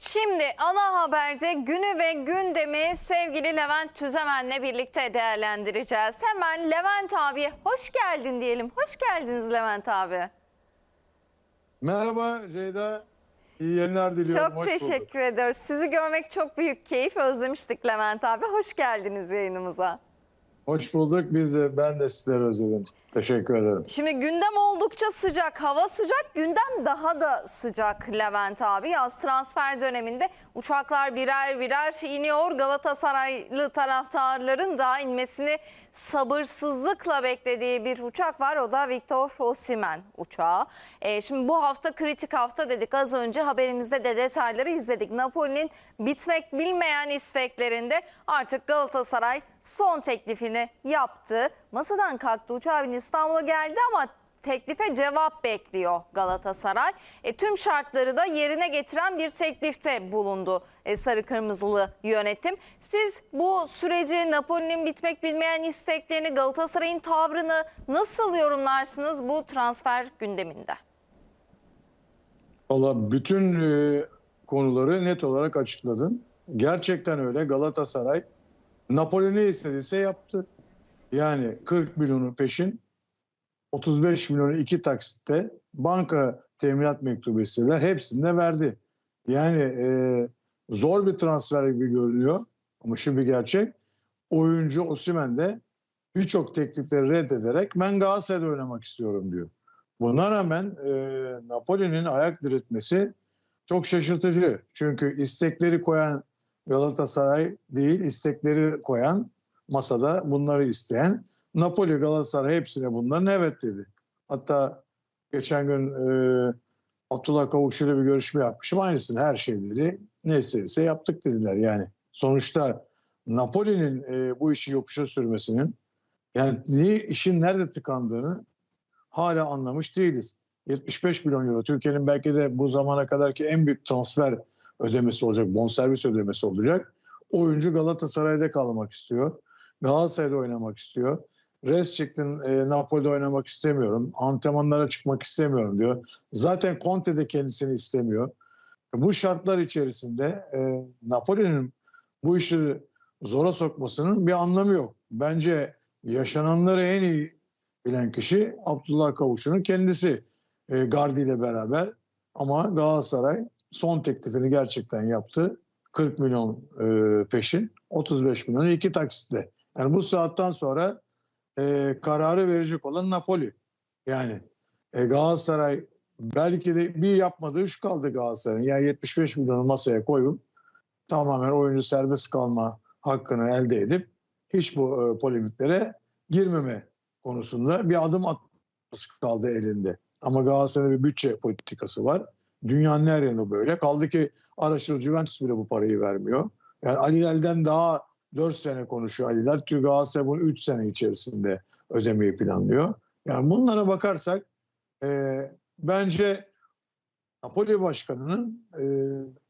Şimdi ana haberde günü ve gündemi sevgili Levent Tüzemen'le birlikte değerlendireceğiz. Hemen Levent abi hoş geldin diyelim. Hoş geldiniz Levent abi. Merhaba Ceyda. İyi yayınlar diliyorum. Çok Hoş bulduk. teşekkür ediyoruz. Sizi görmek çok büyük keyif. Özlemiştik Levent abi. Hoş geldiniz yayınımıza. Hoş bulduk. Biz de, ben de sizleri özledim. Teşekkür ederim. Şimdi gündem oldukça sıcak, hava sıcak, gündem daha da sıcak Levent abi. Yaz transfer döneminde uçaklar birer birer iniyor. Galatasaraylı taraftarların da inmesini sabırsızlıkla beklediği bir uçak var. O da Victor Osimhen uçağı. Ee, şimdi bu hafta kritik hafta dedik. Az önce haberimizde de detayları izledik. Napoli'nin bitmek bilmeyen isteklerinde artık Galatasaray son teklifini yaptı. Masadan kalktı bindi İstanbul'a geldi ama teklife cevap bekliyor Galatasaray. E, tüm şartları da yerine getiren bir teklifte bulundu e, Sarı Kırmızılı yönetim. Siz bu süreci Napoli'nin bitmek bilmeyen isteklerini Galatasaray'ın tavrını nasıl yorumlarsınız bu transfer gündeminde? Valla bütün e, konuları net olarak açıkladın. Gerçekten öyle. Galatasaray Napoli ne istediyse yaptı. Yani 40 milyonu peşin 35 milyonu iki taksitte banka teminat mektubu istediler. Hepsini de verdi. Yani e, zor bir transfer gibi görünüyor. Ama şu bir gerçek. Oyuncu Osimhen de birçok teklifleri reddederek ben Galatasaray'da oynamak istiyorum diyor. Buna rağmen e, Napoli'nin ayak diretmesi çok şaşırtıcı. Çünkü istekleri koyan Galatasaray değil, istekleri koyan masada bunları isteyen Napoli Galatasaray hepsine bunların evet dedi. Hatta geçen gün e, Abdullah Kavukçu'yla bir görüşme yapmışım. Aynısını her şeyleri ne istediyse yaptık dediler yani. Sonuçta Napoli'nin e, bu işi yokuşa sürmesinin yani niye işin nerede tıkandığını hala anlamış değiliz. 75 milyon euro Türkiye'nin belki de bu zamana kadarki en büyük transfer ödemesi olacak, bonservis ödemesi olacak. Oyuncu Galatasaray'da kalmak istiyor. Galatasaray'da oynamak istiyor. Res çıktın e, Napoli'de oynamak istemiyorum. Antrenmanlara çıkmak istemiyorum diyor. Zaten Conte de kendisini istemiyor. Bu şartlar içerisinde e, Napoli'nin bu işi zora sokmasının bir anlamı yok. Bence yaşananları en iyi bilen kişi Abdullah Kavuş'un kendisi e, Gardi ile beraber. Ama Galatasaray son teklifini gerçekten yaptı. 40 milyon e, peşin, 35 milyon iki taksitle. Yani bu saatten sonra e, kararı verecek olan Napoli. Yani e, Galatasaray belki de bir yapmadığı şu kaldı Galatasaray'ın. Yani 75 milyonu masaya koyup tamamen oyuncu serbest kalma hakkını elde edip hiç bu e, polemiklere girmeme konusunda bir adım atması kaldı elinde. Ama Galatasaray'ın bir bütçe politikası var. Dünyanın her yerinde böyle. Kaldı ki araştırır Juventus bile bu parayı vermiyor. Yani Ali Lel'den daha 4 sene konuşuyor Ali. Çünkü Galatasaray bunu 3 sene içerisinde ödemeyi planlıyor. Yani bunlara bakarsak e, bence Napoli Başkanı'nın e,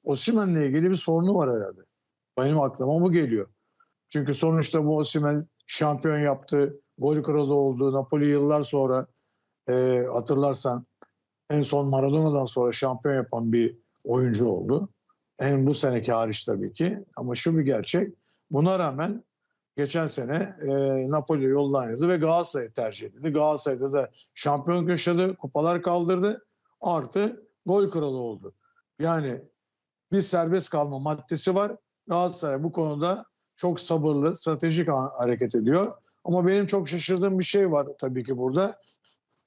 Osimhen'le ilgili bir sorunu var herhalde. Benim aklıma bu geliyor. Çünkü sonuçta bu Osimhen şampiyon yaptı, gol kralı oldu. Napoli yıllar sonra e, hatırlarsan en son Maradona'dan sonra şampiyon yapan bir oyuncu oldu. En bu seneki hariç tabii ki. Ama şu bir gerçek. Buna rağmen geçen sene e, Napoli yoldan ve Galatasaray'ı tercih edildi. Galatasaray'da da şampiyonluk yaşadı, kupalar kaldırdı. Artı gol kralı oldu. Yani bir serbest kalma maddesi var. Galatasaray bu konuda çok sabırlı, stratejik ha- hareket ediyor. Ama benim çok şaşırdığım bir şey var tabii ki burada.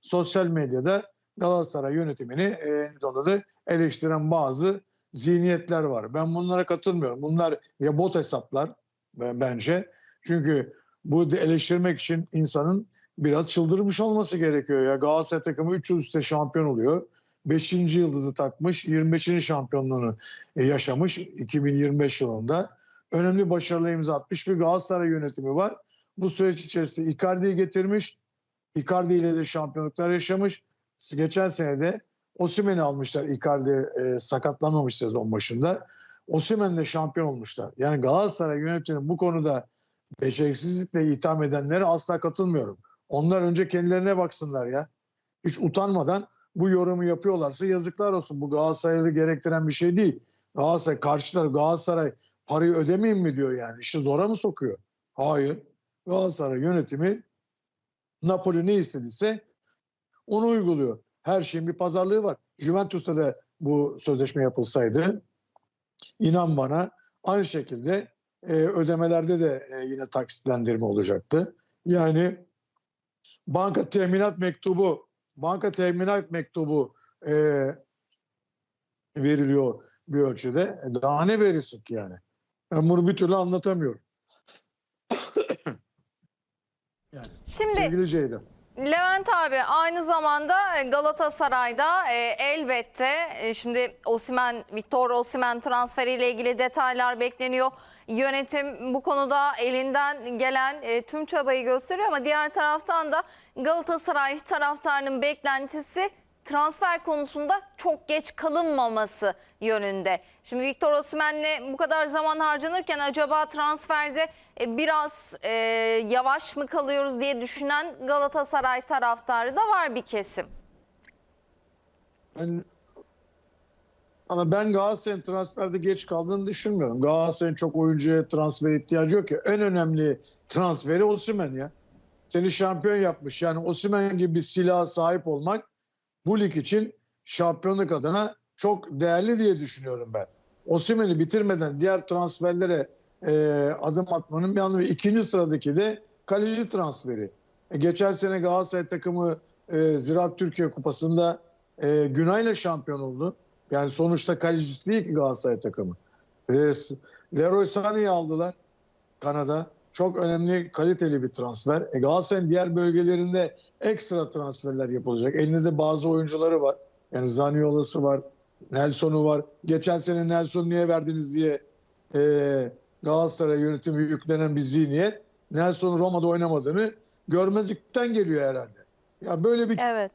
Sosyal medyada Galatasaray yönetimini e, da eleştiren bazı zihniyetler var. Ben bunlara katılmıyorum. Bunlar ya bot hesaplar bence. Çünkü bu eleştirmek için insanın biraz çıldırmış olması gerekiyor. Ya Galatasaray takımı 3 yıl üstte şampiyon oluyor. 5. yıldızı takmış, 25. şampiyonluğunu e, yaşamış 2025 yılında. Önemli başarılı imza atmış bir Galatasaray yönetimi var. Bu süreç içerisinde Icardi'yi getirmiş. Icardi ile de şampiyonluklar yaşamış. Geçen sene de Osimhen'i almışlar. Icardi e, sakatlanmamış sezon başında. Osimhen'le şampiyon olmuşlar. Yani Galatasaray yönetiminin bu konuda beceriksizlikle itham edenlere asla katılmıyorum. Onlar önce kendilerine baksınlar ya. Hiç utanmadan bu yorumu yapıyorlarsa yazıklar olsun. Bu Galatasaray'ı gerektiren bir şey değil. Galatasaray karşı taraf Galatasaray parayı ödemeyin mi diyor yani. İşi zora mı sokuyor? Hayır. Galatasaray yönetimi Napoli ne istediyse onu uyguluyor. Her şeyin bir pazarlığı var. Juventus'ta da bu sözleşme yapılsaydı inan bana aynı şekilde e, ödemelerde de e, yine taksitlendirme olacaktı. Yani banka teminat mektubu banka teminat mektubu e, veriliyor bir ölçüde. E, Daha ne verirsin ki yani? Ben bunu bir türlü anlatamıyorum. yani Şimdi sevgili Ceyda. Levent abi aynı zamanda Galatasaray'da e, elbette e, şimdi Osimen Victor Osimen transferiyle ilgili detaylar bekleniyor. Yönetim bu konuda elinden gelen e, tüm çabayı gösteriyor ama diğer taraftan da Galatasaray taraftarının beklentisi transfer konusunda çok geç kalınmaması yönünde. Şimdi Victor Osimhen'le bu kadar zaman harcanırken acaba transferde e, biraz e, yavaş mı kalıyoruz diye düşünen Galatasaray taraftarı da var bir kesim. Ben ama ben Galatasaray'ın transferde geç kaldığını düşünmüyorum. Galatasaray'ın çok oyuncuya transfer ihtiyacı yok ki. En önemli transferi Osimhen ya. Seni şampiyon yapmış. Yani Osimhen gibi bir silaha sahip olmak bu lig için şampiyonluk adına çok değerli diye düşünüyorum ben. Osimhen'i bitirmeden diğer transferlere e, adım atmanın bir anlamı. İkinci sıradaki de kaleci transferi. E, geçen sene Galatasaray takımı e, Ziraat Türkiye Kupası'nda e, Günay'la şampiyon oldu. Yani sonuçta kalecisi değil ki Galatasaray takımı. E, Leroy Sané'yi aldılar Kanada. Çok önemli, kaliteli bir transfer. E, Galatasaray'ın diğer bölgelerinde ekstra transferler yapılacak. Elinde de bazı oyuncuları var. Yani Zaniola'sı var, Nelson'u var. Geçen sene Nelson'u niye verdiniz diye e, Galatasaray yönetimi yüklenen bir zihniyet. Nelson'un Roma'da oynamadığını görmezlikten geliyor herhalde. Ya böyle bir Evet.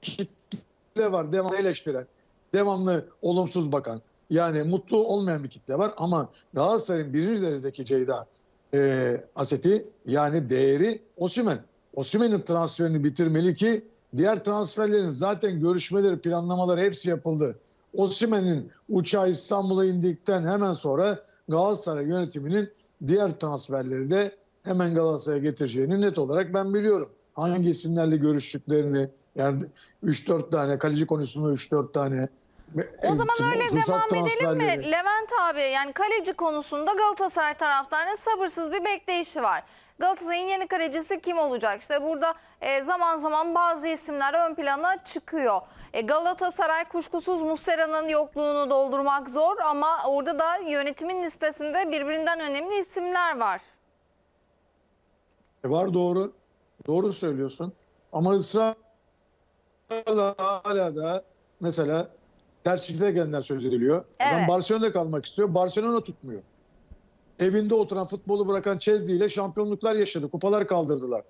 kitle var devamlı eleştiren, devamlı olumsuz bakan. Yani mutlu olmayan bir kitle var ama Galatasaray'ın birinci derecedeki Ceyda e, aseti yani değeri Osimhen. Osimhen'in transferini bitirmeli ki diğer transferlerin zaten görüşmeleri, planlamaları hepsi yapıldı. Osimhen'in uçağı İstanbul'a indikten hemen sonra Galatasaray yönetiminin diğer transferleri de hemen Galatasaray'a getireceğini net olarak ben biliyorum. Hangi isimlerle görüştüklerini yani 3-4 tane kaleci konusunda 3-4 tane O zaman öyle devam edelim mi? Levent abi yani kaleci konusunda Galatasaray taraftarının sabırsız bir bekleyişi var. Galatasaray'ın yeni kalecisi kim olacak? İşte burada e, zaman zaman bazı isimler ön plana çıkıyor. E, Galatasaray kuşkusuz Muslera'nın yokluğunu doldurmak zor ama orada da yönetimin listesinde birbirinden önemli isimler var. E Var doğru. Doğru söylüyorsun. Ama ısrarla hala da mesela terslikte gelenler söz ediliyor. Adam Evet. Barcelona'da kalmak istiyor. Barcelona tutmuyor. Evinde oturan futbolu bırakan Chelsea ile şampiyonluklar yaşadı. Kupalar kaldırdılar.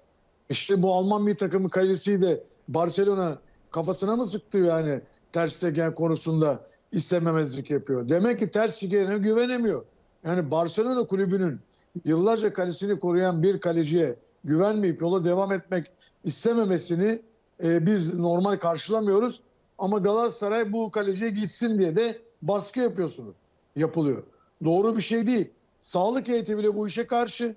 İşte bu Alman milli takımı kalesiyi de Barcelona kafasına mı sıktı yani Ter Stegen konusunda istememezlik yapıyor. Demek ki Ter Stegen'e güvenemiyor. Yani Barcelona kulübünün yıllarca kalesini koruyan bir kaleciye güvenmeyip yola devam etmek istememesini e, biz normal karşılamıyoruz. Ama Galatasaray bu kaleciye gitsin diye de baskı yapıyorsunuz. Yapılıyor. Doğru bir şey değil. Sağlık heyeti bile bu işe karşı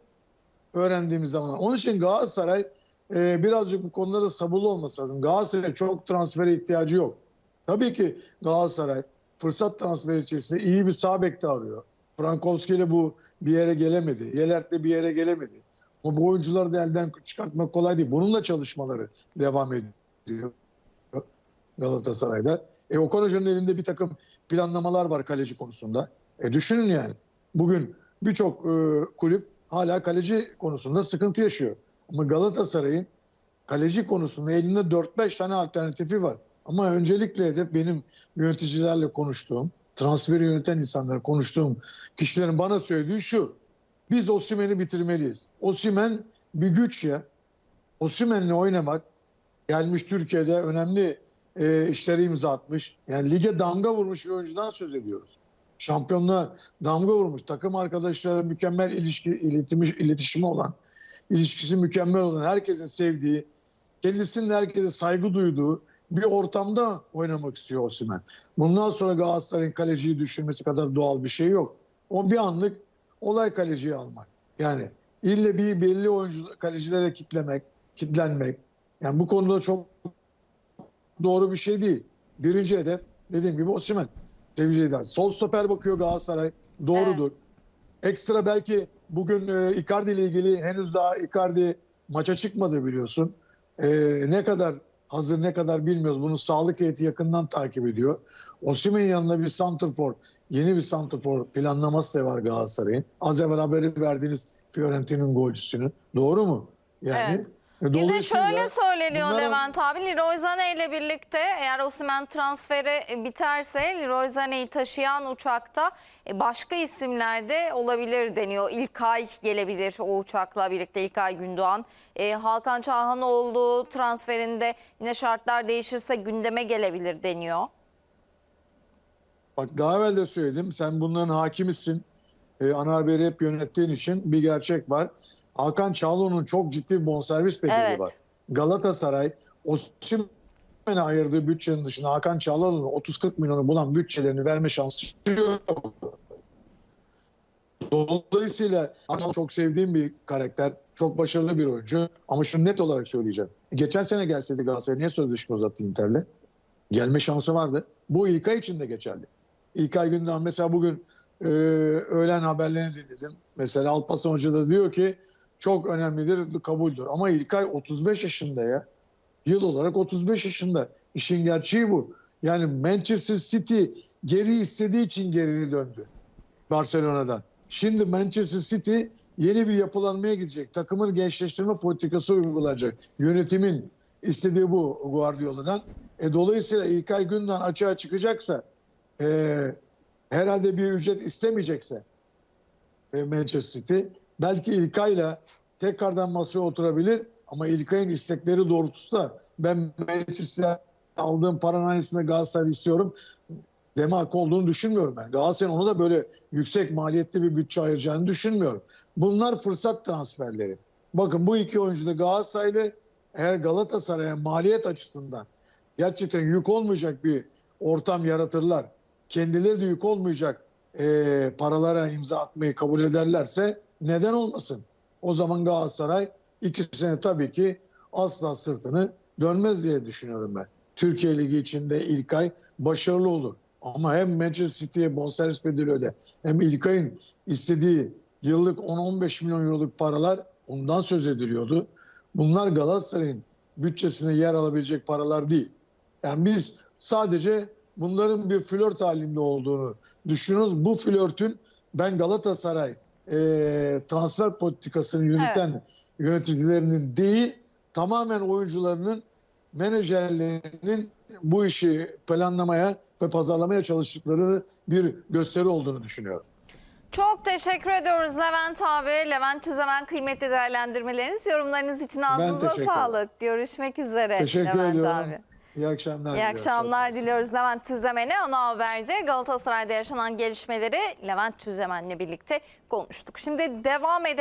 öğrendiğimiz zaman. Onun için Galatasaray e, birazcık bu konuda da sabırlı olması lazım. Galatasaray çok transfere ihtiyacı yok. Tabii ki Galatasaray fırsat transferi içerisinde iyi bir sağ bek arıyor. Frankowski ile bu bir yere gelemedi. Yelert de bir yere gelemedi. Ama bu oyuncuları da elden çıkartmak kolay değil. Bununla çalışmaları devam ediyor Galatasaray'da. E, Okan Hoca'nın elinde bir takım planlamalar var kaleci konusunda. E, düşünün yani. Bugün birçok e, kulüp hala kaleci konusunda sıkıntı yaşıyor. Ama Galatasaray'ın kaleci konusunda elinde 4-5 tane alternatifi var. Ama öncelikle hedef benim yöneticilerle konuştuğum, transferi yöneten insanlarla konuştuğum kişilerin bana söylediği şu. Biz Osimhen'i bitirmeliyiz. Osimhen bir güç ya. Osimhen'le oynamak gelmiş Türkiye'de önemli e, işleri imza atmış. Yani lige damga vurmuş bir oyuncudan söz ediyoruz. Şampiyonluğa damga vurmuş. Takım arkadaşları mükemmel ilişki, iletimi, iletişimi olan, ilişkisi mükemmel olan, herkesin sevdiği, kendisinin herkese saygı duyduğu, bir ortamda oynamak istiyor Osimhen. Bundan sonra Galatasaray'ın kaleciyi düşürmesi kadar doğal bir şey yok. O bir anlık olay kaleciyi almak. Yani ille bir belli oyuncu kalecilere kitlemek, kitlenmek. Yani bu konuda çok doğru bir şey değil. Birinci hedef dediğim gibi Osimhen. Sevgili. Sol stoper bakıyor Galatasaray. Doğrudur. Ekstra belki bugün e, Icardi ile ilgili henüz daha Icardi maça çıkmadı biliyorsun. E, ne kadar hazır ne kadar bilmiyoruz. Bunu sağlık heyeti yakından takip ediyor. Osimhen'in yanında bir santrfor, yeni bir santrfor planlaması da var Galatasaray'ın. Az evvel haberi verdiğiniz Fiorentina'nın golcüsünün. Doğru mu? Yani Evet. E, Bir de dolayısıyla şöyle söyleniyor bunlara- Levent abi. Leroy Sané ile birlikte eğer Osimhen transferi biterse Leroy Sané'yi taşıyan uçakta e, başka isimler de olabilir deniyor. İlkay gelebilir o uçakla birlikte İlkay Gündoğan. E, Hakan Çağhanoğlu transferinde yine şartlar değişirse gündeme gelebilir deniyor. Bak daha evvel de söyledim. Sen bunların hakimisin. Ee, ana haberi hep yönettiğin için bir gerçek var. Hakan Çağlıoğlu'nun çok ciddi bir bonservis bedeli Evet. var. Galatasaray Osimhen'e ayırdığı bütçenin dışında Hakan Çağlıoğlu'nun 30-40 milyonu bulan bütçelerini verme şansı yok. Dolayısıyla Hakan çok sevdiğim bir karakter. Çok başarılı bir oyuncu. Ama şunu net olarak söyleyeceğim. Geçen sene gelseydi Galatasaray niye sözleşme uzattı Inter'le? Gelme şansı vardı. Bu İlkay için de geçerli. İlkay Gündoğan mesela bugün e, öğlen haberlerini dinledim. Mesela Alparslan Hoca da diyor ki çok önemlidir, kabuldür. Ama İlkay 35 yaşında ya. Yıl olarak 35 yaşında. İşin gerçeği bu. Yani Manchester City geri istediği için geri döndü Barcelona'dan. Şimdi Manchester City yeni bir yapılanmaya gidecek. Takımın gençleştirme politikası uygulanacak. Yönetimin istediği bu Guardiola'dan. E, dolayısıyla İlkay Gündoğan açığa çıkacaksa e, herhalde bir ücret istemeyecekse e, Manchester City belki İlkay'la tekrardan masaya oturabilir ama İlkay'ın istekleri doğrultusunda ben Manchester'da aldığım paranın aynısını Galatasaray'da istiyorum deme olduğunu düşünmüyorum ben. Galatasaray'ın onu da böyle yüksek maliyetli bir bütçe ayıracağını düşünmüyorum. Bunlar fırsat transferleri. Bakın bu iki oyuncu da Galatasaraylı eğer Galatasaray'a maliyet açısından gerçekten yük olmayacak bir ortam yaratırlar. Kendileri de yük olmayacak e, paralara imza atmayı kabul ederlerse neden olmasın? O zaman Galatasaray iki sene tabii ki asla sırtını dönmez diye düşünüyorum ben. Türkiye Ligi içinde İlkay başarılı olur. Ama hem Manchester City'ye bonservis bedeli öde hem İlkay'ın istediği yıllık 10-15 milyon euroluk paralar ondan söz ediliyordu. Bunlar Galatasaray'ın bütçesine yer alabilecek paralar değil. Yani biz sadece bunların bir flört halinde olduğunu düşünüyoruz. Bu flörtün ben Galatasaray e, transfer politikasını yöneten yöneticilerinin değil tamamen oyuncularının menajerlerinin bu işi planlamaya ve pazarlamaya çalıştıkları bir gösteri olduğunu düşünüyorum. Çok teşekkür ediyoruz Levent abi. Levent Tüzemen kıymetli değerlendirmeleriniz, yorumlarınız için ağzınıza sağlık. Görüşmek üzere Teşekkür Levent ediyorum. abi. İyi akşamlar. İyi akşamlar diliyoruz Levent Tüzemen'e. Ana Haber'de Galatasaray'da yaşanan gelişmeleri Levent Tüzemen'le birlikte konuştuk. Şimdi devam edelim.